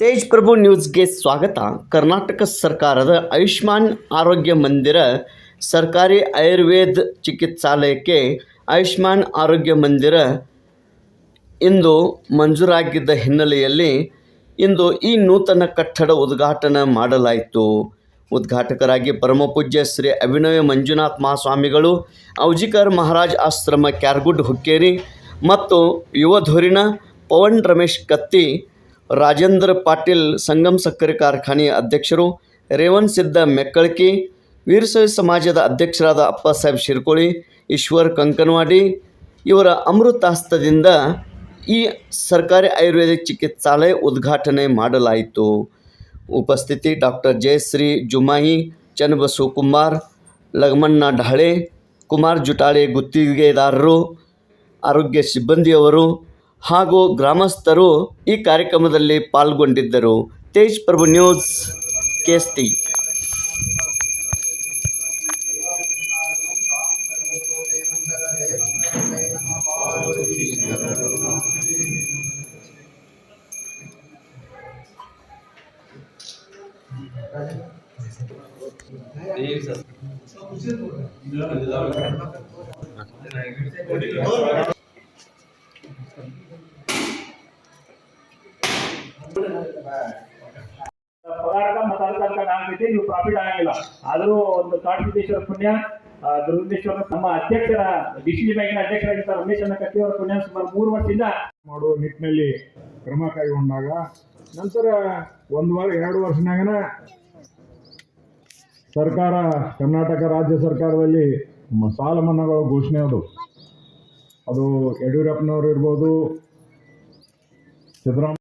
ತೇಜ್ ಪ್ರಭು ನ್ಯೂಸ್ಗೆ ಸ್ವಾಗತ. ಕರ್ನಾಟಕ ಸರ್ಕಾರದ ಆಯುಷ್ಮಾನ್ ಆರೋಗ್ಯ ಮಂದಿರ ಸರ್ಕಾರಿ ಆಯುರ್ವೇದ ಚಿಕಿತ್ಸಾಲಯಕ್ಕೆ ಆಯುಷ್ಮಾನ್ ಆರೋಗ್ಯ ಮಂದಿರ ಇಂದು ಮಂಜೂರಾಗಿದ್ದ ಹಿನ್ನೆಲೆಯಲ್ಲಿ ಇಂದು ಈ ನೂತನ ಕಟ್ಟಡ ಉದ್ಘಾಟನೆ ಮಾಡಲಾಯಿತು. ಉದ್ಘಾಟಕರಾಗಿ ಪರಮಪೂಜ್ಯ ಶ್ರೀ ಅಭಿನಯ ಮಂಜುನಾಥ್ ಮಹಾಸ್ವಾಮಿಗಳು, ಔಜಿಕರ್ ಮಹಾರಾಜ್ ಆಶ್ರಮ ಕ್ಯಾರ್ಗುಡ್ ಹುಕ್ಕೇರಿ ಮತ್ತು ಯುವಧುರಿನ ಪವನ್ ರಮೇಶ್ ಕತ್ತಿ ರಾಜೇಂದ್ರ ಪಾಟೀಲ್ ಸಂಗಮ್ ಸಕ್ಕರೆ ಕಾರ್ಖಾನೆಯ ಅಧ್ಯಕ್ಷರು ರೇವಣ್ ಸಿದ್ದ ಮೆಕ್ಕಳಕಿ ವೀರಸೈ ಸಮಾಜದ ಅಧ್ಯಕ್ಷರಾದ ಅಪ್ಪ ಸಾಹೇಬ್ ಶಿರ್ಕೋಳಿ, ಈಶ್ವರ್ ಕಂಕನವಾಡಿ ಇವರ ಅಮೃತಾಸ್ತದಿಂದ ಈ ಸರ್ಕಾರಿ ಆಯುರ್ವೇದಿಕ್ ಚಿಕಿತ್ಸಾಲಯ ಉದ್ಘಾಟನೆ ಮಾಡಲಾಯಿತು. ಉಪಸ್ಥಿತಿ ಡಾಕ್ಟರ್ ಜಯಶ್ರೀ ಜುಮಾಯಿ, ಚನ್ನಬಸು ಕುಮಾರ್, ಲಗಮಣ್ಣ ಢಾಳೆ ಕುಮಾರ್ ಜುಟಾಳೆ ಗುತ್ತಿಗೆದಾರರು, ಆರೋಗ್ಯ ಸಿಬ್ಬಂದಿಯವರು ಹಾಗೂ ಗ್ರಾಮಸ್ಥರು ಈ ಕಾರ್ಯಕ್ರಮದಲ್ಲಿ ಪಾಲ್ಗೊಂಡಿದ್ದರು. ತೇಜ್ ಪ್ರಭು ನ್ಯೂಸ್ ಕೇಸ್ತಿ. ಮತ್ತು ಅದಕ್ಕಂತ ಆಗ್ತೈತಿ ನೀವು ಪ್ರಾಫಿಟ್ ಆಗಂಗಿಲ್ಲ. ಆದರೂ ಒಂದು ಕಾಟೇಶ್ವರ ಪುಣ್ಯ ದುರ್ಗೇಶ್ವರ ನಮ್ಮ ಅಧ್ಯಕ್ಷರ ಡಿಸಿಸಿ ಬ್ಯಾಂಕಿನ ಅಧ್ಯಕ್ಷರಾಗಿದ್ದ ರಮೇಶ್ ಅನ್ನ ಕಟ್ಟಿಯವರ ಪುಣ್ಯ ಸುಮಾರು ಮೂರು ವರ್ಷದಿಂದ. ಮಾಡುವ ನಿಟ್ಟಿನಲ್ಲಿ ಕ್ರಮ ಕೈಗೊಂಡಾಗ ನಂತರ ಒಂದು ವಾರ, ಎರಡು ವರ್ಷನಾಗನ ಸರ್ಕಾರ, ಕರ್ನಾಟಕ ರಾಜ್ಯ ಸರ್ಕಾರದಲ್ಲಿ ಸಾಲ ಮನ್ನಾಗಳ ಘೋಷಣೆ ಅದು. ಅದು ಯಡಿಯೂರಪ್ಪನವ್ರು ಇರ್ಬೋದು ಸಿದ್ದರಾಮ